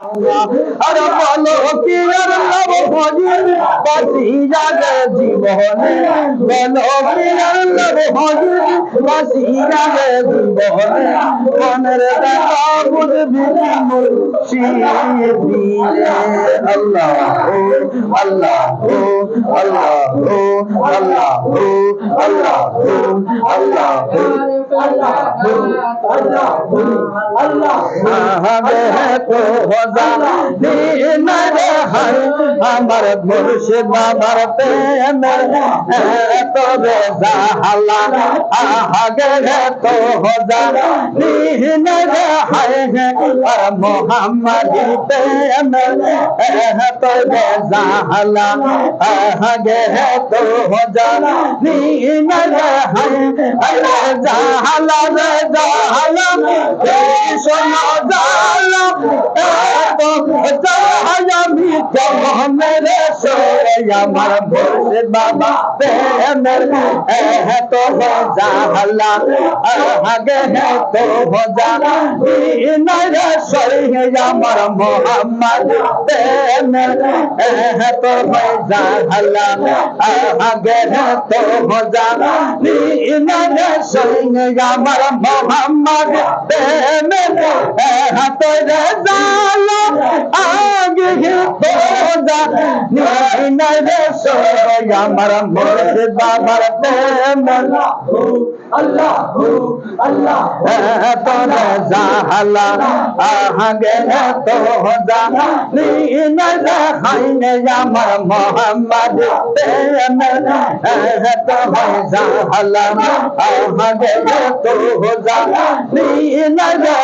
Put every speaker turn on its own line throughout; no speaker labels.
আর বলো কি আর লব ভজির বাসি জাগে জীবনে। বলো কি আর লব ভজির বাসি জাগে জীবনে। মনের দেখা বুঝবি মুর্শিদি আল্লাহ ও আল্লাহ ও আল্লাহ ও আল্লাহ ও আল্লাহ ও আল্লাহ ও তো হজা মজারে হাই আমার ঘুরছে বাবার প্রেমের এত রেজা হালা আহাগে তো হজা। নিহিনরে হাই আর মোহাম্মদি প্রেমের এত রেজা হালা আহাগে তো হজা। নিহিনরে হাই রেজা হালা রেজা হালা সোনা জালা আমার ভোরে বাবা প্রেমের তো জাহালা আগে তো সরে আমার মোহাম্মদ প্রেমের তো জাহালা আগে তো সরে আমার মোহাম্মদ প্রেমের তো জালা আগে খোদা নাই নাই রে সবাই আমার মোর বাবার প্রেম আল্লাহ আল্লাহ তোরা জাহালা আহাগে তো হোদা নাই রে হাইনে আমার মোহাম্মদ প্রেম তো জাহালা আহাগে তো হোদা নাই রে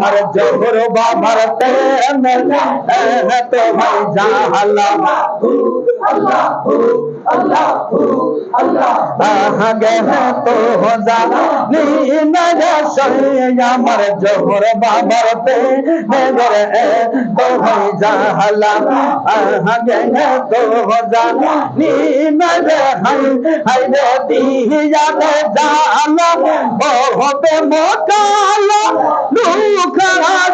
मर जो बाबर ते हला হাগনে তো জানা নি মেরে হাই হাই রে দিয়া জানা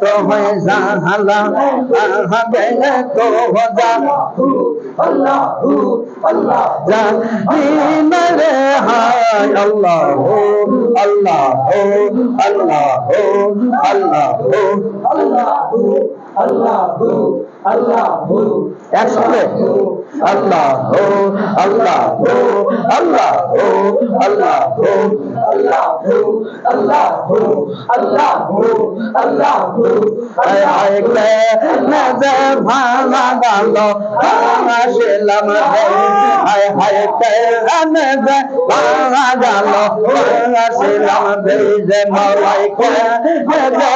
তো হয় জাহালা আগে তো হজা আল্লাহ আল্লাহ জানিনা রে হায়, আল্লাহ আল্লাহ আল্লাহ আল্লাহ আল্লাহ আল্লাহ। আল্লাহ একসাথে। আল্লাহ আল্লাহ আল্লাহ আল্লাহ আল্লাহ আল্লাহ আল্লাহ আল্লাহ গেল? আসলাম হায় হায় নজর ভাঙা গেল? আসলাম বেজে মলাই নজর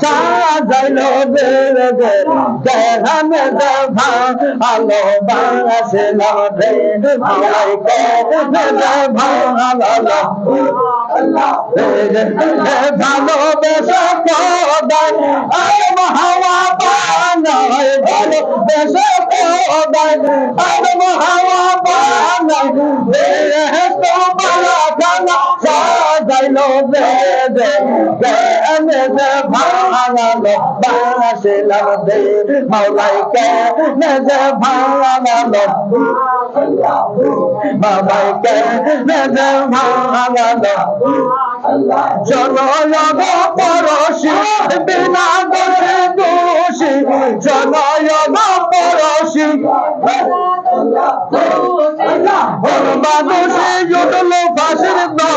সাজাইল দেহানে দেভা আলো বাসিল রে। আমায় কে দেভা আলো ভালোবেসে কদাই। আম হাওয়া পানায় ভালোবেসে কদাই। আম হাওয়া ভাঙালো বাসিলাম দে মাওলাই কেনে যে ভাঙালো বাবাই কেনে যে ভাঙালো জনয়গ পরশি বিনা দোষে দোষী জনয়গ পরশি বাদোষে জুটল ফাঁসির দ অদিতে মালা করবা দোষে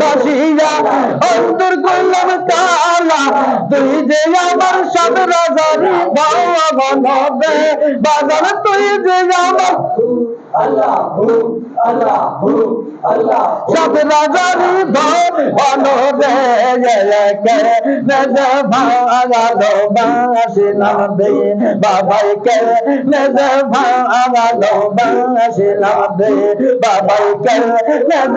বাসিয়া অন্তর কলম কালা। তুই যে আমার সব রাজারি ভাওয়া বনবে বাজার তুই যে আমার সব রাজারি নজ ভাগালো বাসিলাম দে বাবাই কে নজ ভাগালো বাসিলাম দে বাবাই কে নজ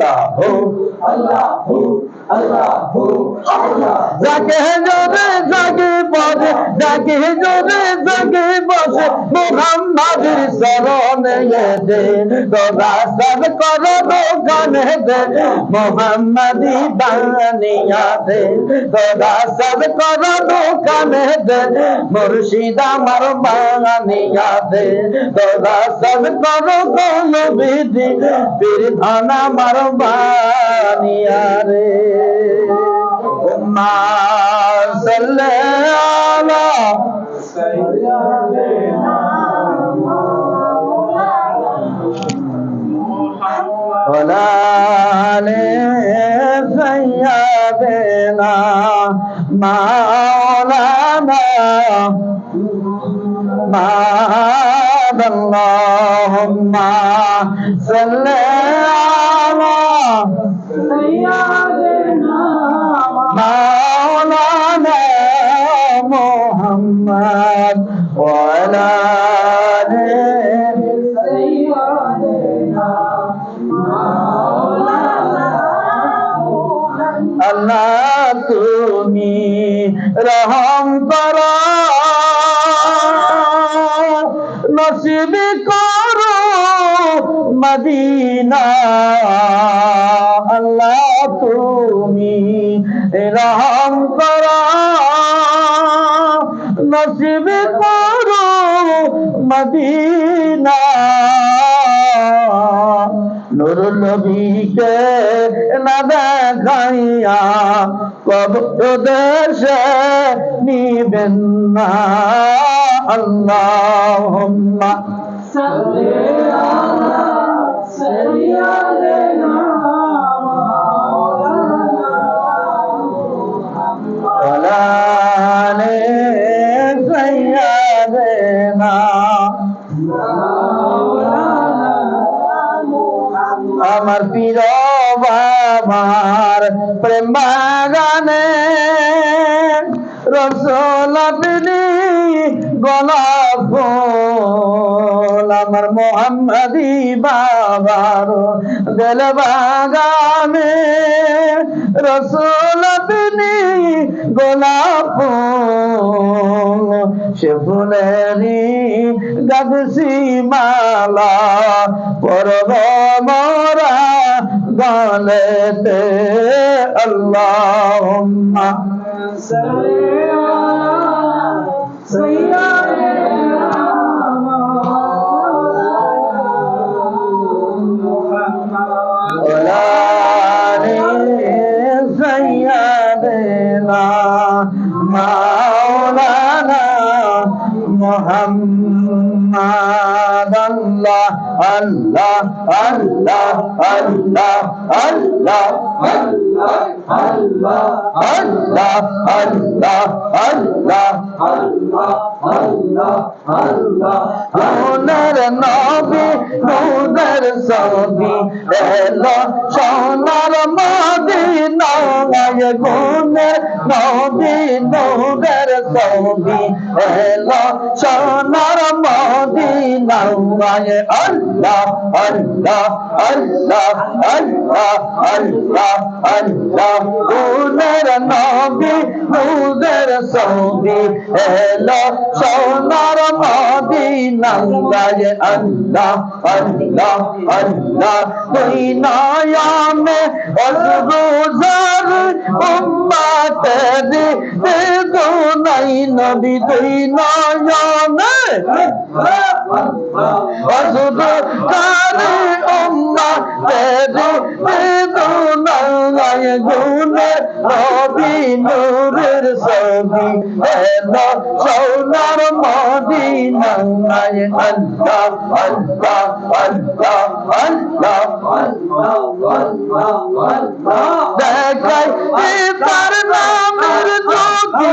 আল্লাহ আল্লাহ যাকে জোরে জাগে বসে যাকে জোরে জাগে বসে দে তোরা সব করো দোকানে দে মোহাম্মদি বানিয়া দে তোরা সব করো দোকানে দে মুর্শিদ আমার বানিয়া দে তোরা সব করো কোন বিধি পীর ধন আমার রে كما صلى على ولا لسيدنا مولانا ماذا اللهم صل على রহম কর নসিব করো মদিনা। আল্লাহ তুমি রহম কর নসিব করো মদিনা। নুর নবীকে কব প্রদর্শে নিবেন না। আল্লাহুম্মা সাল্লি আমার প্রিয় বাবার প্রেম বাগানে রসল আপনি গোলাপ আমার মোহাম্মদি বাবার দিল বাগানে। রসুল গোলাপ সে ফুলেরই গাদসি মালা, পরব মোরা वाले पे अल्लाहुम्मा مولانا محمد الله. আল্লাহ আল্লাহ আল্লাহ আল্লাহ আল্লাহ আল্লাহ আল্লাহ আল্লাহ আল্লাহ আল্লাহ আল্লাহ সোনার নবী নূরের সবি এলো। সোনার মদিনা গায়ে গুণের নবী নূরের সবি এলো। সোনার মদিনা গায়ে আল্লাহ আল্লাহ আল্লাহ আল্লাহ আল্লাহ আল্লাহ গুণের নবী নূরের ছবি এলো সোনার মদিনা গায় আল্লাহ আল্লাহ আল্লাহ। তুই নয়ামে অজগুজার উম্মাতের বেদনাই নবী তুই নয়ামে অজগুজার কারি উম্মা তেরি বেদুনায় গুনে রবি নূরের সবি এলো সোনার মদিনায় আল্লাহ আল্লাহ আল্লাহ আল্লাহ আল্লাহ আল্লাহ দেখাই তার নামের জ্যোতি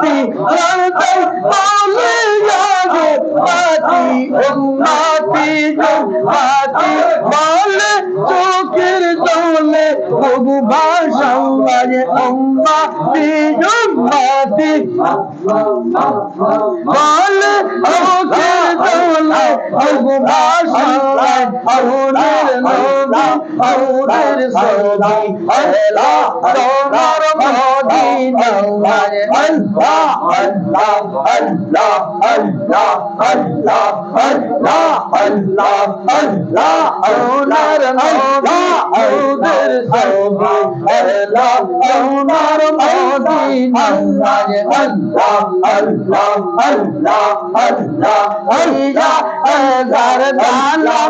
মাটি রাতাই পালে যাবে মাটি মাটি মাটি বলে চোখের জলে বহু ভাষাও বাজে মাটি বলে চোখের জলে বহু ভাষাও আহুনের নবী আহুনের সবি এলা তোমার মদিনা আল্লাহ আল্লাহ আল্লাহ আল্লাহ আল্লাহ আল্লাহ আল্লাহ আল্লাহ আল্লাহ হাজার হাজার হাজার হাজার আসি হাতে হাবিয়া রজনী বিবাগাই সোনের নবী সোনের সবি সোনার মদিনা আল্লাহ আল্লাহ আল্লাহ আল্লাহ আল্লাহ আল্লাহ আল্লাহ আল্লাহ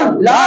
الله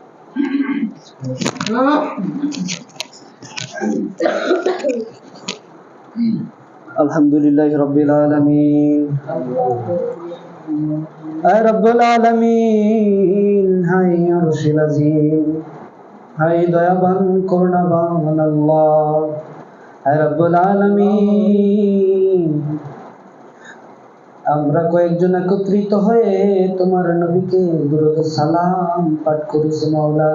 আলহামদুলিল্লাহ রব্বিল আলমিন। আয় রব্বুল আলামিন হাই আরশিল আজিম
হাই দয়াবান, করুণাবান আল্লাহ। আয় রব্বুল আলামিন। আমরা কয়েকজন একত্রিত হয়ে তোমার নবীকে দুরুদ সালাম পাঠ করেছি, মাওলা।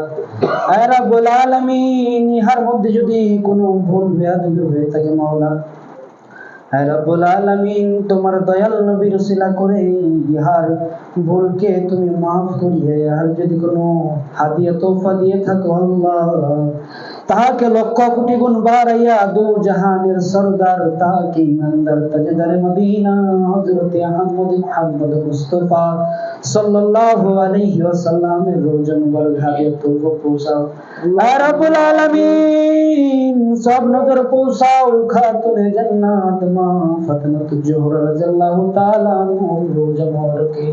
আয় রাব্বুল আলামিন, ইহার মধ্যে যদি কোনো ভুল বেয়াদবি হয়ে থাকে, মাওলা। রাব্বুল আলামিন, তোমার দয়াল নবীর উসিলা করে ইহার ভুলকে তুমি মাফ করিয়ে, আর যদি কোনো হাদিয়া তোফা দিয়ে থাকো, আল্লাহ। তাহাকে লক্ষ কোটি গুণ বাড়াইয়া দু জাহানের সরদার তাহাকে ইমানদার তাজদার মদিনা হযরত আহমদ মুহাম্মদ মুস্তাফা সাল্লাল্লাহু আলাইহি ওয়াসাল্লামের রোজা মুবারক হাদিয়া তোফা পৌঁছাও আয় রাব্বুল আলামিন সব নজর পৌঁছাও খাতুনে জান্নাত মা ফাতেমাতু জোহরা রাদিয়াল্লাহু তাআলা আনহু রোজা মুবারকে।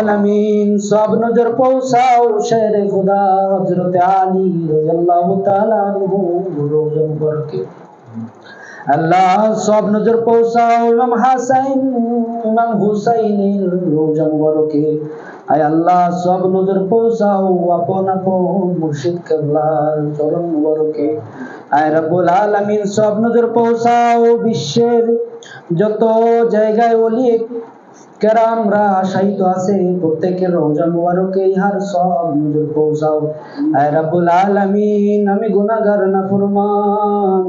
আলামিন সব নজর পৌঁছাও শের খুদা হযরত আলী রাদিয়াল্লাহু তাআলা আল্লাহ সব নজর পৌঁছাও ইমাম হাসাইন ইমাম হুসাইনের রোজা মুবারকে। আয় আল্লাহ, সব নজর পৌঁছাও, আপন আপন মুর্শিদ চরণ মুবারকে আয় আলামিন, সব নজর পৌঁছাও বিশ্বের যত জায়গায় কেরামরা আছে, প্রত্যেকের রোজা মুবারকে ইহার সব নজর পৌঁছাও। আয় রাব্বুল আলামিন, আমি গুনাহগার না ফরমান,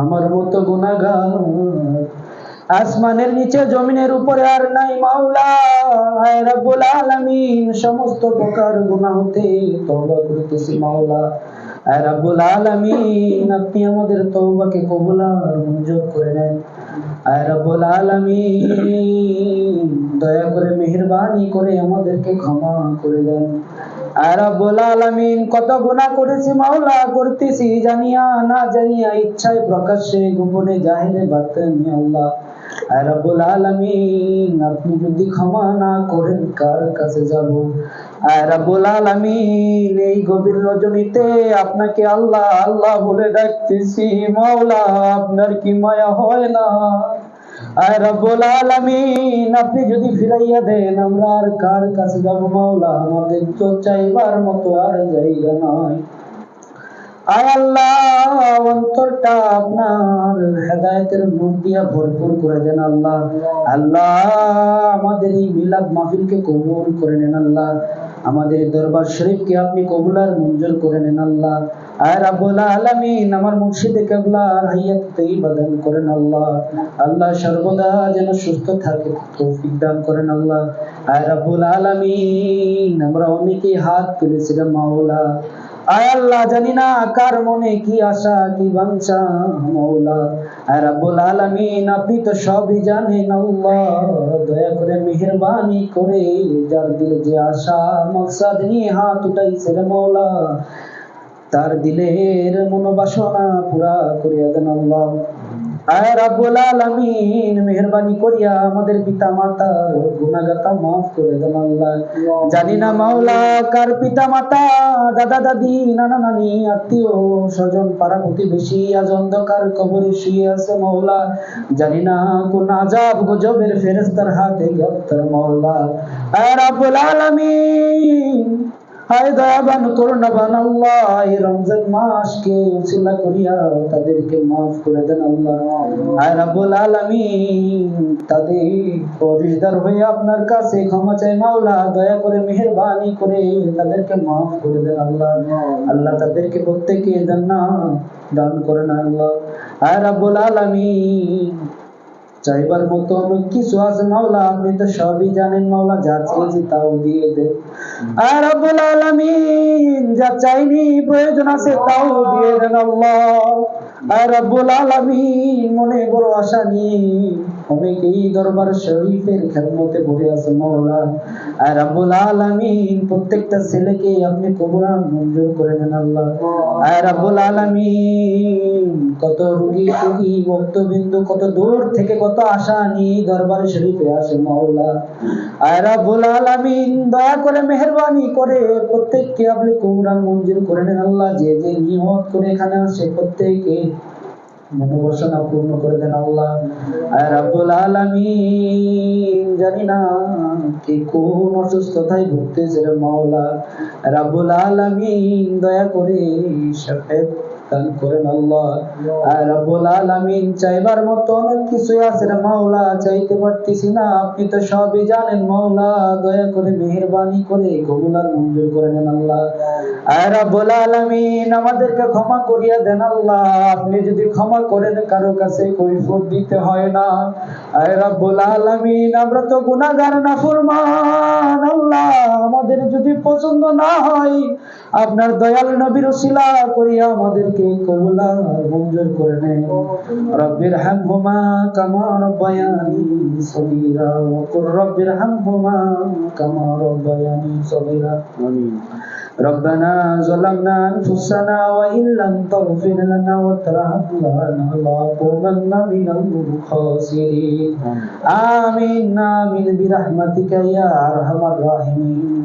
আমার মতো গুনাহগার আসমানের নিচে, জমিনের উপরে আর নাই মাওলা। সমস্ত প্রকার গুনাহ হতে তওবা করতেছি মাওলা। আপনি আমাদের মঞ্জুর করে নেন। দয়া করে মেহেরবানি করে আমাদেরকে ক্ষমা করে দেন। রাব্বুল আলামিন, কত গুনাহ করেছি মাওলা, করতেছি জানিয়া না জানিয়া, ইচ্ছায় প্রকাশ্যে গোপনে জাহিরে বাতানি আল্লাহ। রাব্বুল আলামিন, আপনি যদি ক্ষমা না করেন, কার কাছে যাব? রাব্বুল আলামিন, এই গভীর রজনীতে আপনাকে আল্লাহ আল্লাহ বলে ডাকতেছি, মাওলা, আপনার কি মায়া হয় না? আয় রাব্বুল আলামিন, আপনি যদি ফিরাইয়া দেন, আমরা আর কার কাছে যাব, মাওলা? আমাদের তো চাইবার মতো আর জায়গা নাই। আল্লাহ, অন্তরটা আপনার হেদায়েতের নূর দিয়া ভরপুর করে দেন আল্লাহ। আল্লাহ, আমাদের এই মিলাদ মাহফিলকে কবুল করে নেন আল্লাহ। আমাদের দরবার শরীফকে আপনি কবুল আর মঞ্জুর করে নেন আল্লাহ। আয় রাব্বুল আলামিন, আমার মুর্শিদে কেবলার হায়াত তৈবা দান করেন আল্লাহ। আল্লাহ সর্বদা যেন সুস্থ থাকে, তৌফিক দান করেন আল্লাহ। আয় রাব্বুল আলামিন, আমরা অনেকেই হাত তুলেছিলাম মাওলা। আয় না দয়া করে মেহেরবানি করে যার দিলে যে আশা, মকসাদ নিয়ে হাত রে মৌলা তার দিলের মনোবাসনা পুরা করিয়া দেন আল্লাহ। আয় করিয়া আমাদের পিতা মাতার করে দেন আল্লাহ জানি না মাওলা কার পিতা মাতা দাদা দাদি, নানা নানি, আত্মীয় স্বজন, পাড়া প্রতিবেশী, আজ অন্ধকার কবরে শুয়ে আছে মাওলা। জানি না কোন আজাব গজবের ফেরেস্তার হাতে গ্রেফতার মাওলা। আয় রাব্বুল আলামিন হায় করুণাবান আল্লাহ, এই রমজান মাসকে উসিলা করিয়া তাদেরকে মাফ করে দেন আল্লাহ। আয় রাব্বুল আলামিন, তাদের পরিষ্কার হয়ে আপনার কাছে ক্ষমা চাই মাওলা, দয়া করে মেহেরবানি করে তাদেরকে মাফ করে দেন আল্লাহ। আল্লাহ তাদেরকে প্রত্যেকে জান্নাত দান করেন আল্লাহ। আয় রাব্বুল আলামিন চাইবার মতো অনেক কিছু আছে, মাওলা, আপনি তো সবই জানেন, মাওলা, যা চেয়েছি তাও দিয়ে দেন। আর রব্বুল আলামিন যা চাইনি, প্রয়োজন আছে তাও দিয়ে দেন আল্লাহ। আর রব্বুল আলামিন মনে বড় আশা নিয়ে অনেকেই দরবার শরীফের খেদমতে ভরে আছে, মাওলা। আর প্রত্যেকটা ছেলেকে আপনি মঞ্জুর করে আল্লাহ। কত রুগী টুগী ভক্তবিন্দু, কত দূর থেকে কত আশা নিয়ে দরবার শরীফে আসে মাওলা। আর রব্বুল দয়া করে, মেহেরবানি করে প্রত্যেককে আপনি কবুলান মঞ্জুর করে নেন আল্লাহ। যে যে নিয়ত করে এখানে আসে প্রত্যেকে। মনোবাসনা পূর্ণ করে দেন আল্লাহ। আর রাব্বুল আলামিন, জানি না কে কোন অসুস্থতায় ভুগতেছে রে মাওলা। রাব্বুল আলামিন, দয়া করে শাফাত আপনি তো সবই জানেন মাওলা, দয়া করে করে কবুল আর মঞ্জুর করে নেন আল্লাহ। আলামিন আমাদেরকে ক্ষমা করিয়া দেন আল্লাহ। আপনি যদি ক্ষমা করেন, কারও কাছে কৈফিয়ত দিতে হয় না। আমরা তো আল্লাহ। আমাদের যদি পছন্দ না হয় আপনার দয়াল নবীর উসিলা করিয়া আমাদেরকে কবুল আর মঞ্জুর করে নেন রব্বির হামহুমা কামা রব্বায়ানি সগীরা ওয়া কুর রব্বির হামহুমা কামা রব্বায়ানি সগীরা আমিন ربنا ظلمنا أنفسنا وإن لم تغفر لنا وترحمنا لنكونن من الخاسرين آمين آمين برحمتك يا أرحم الراحمين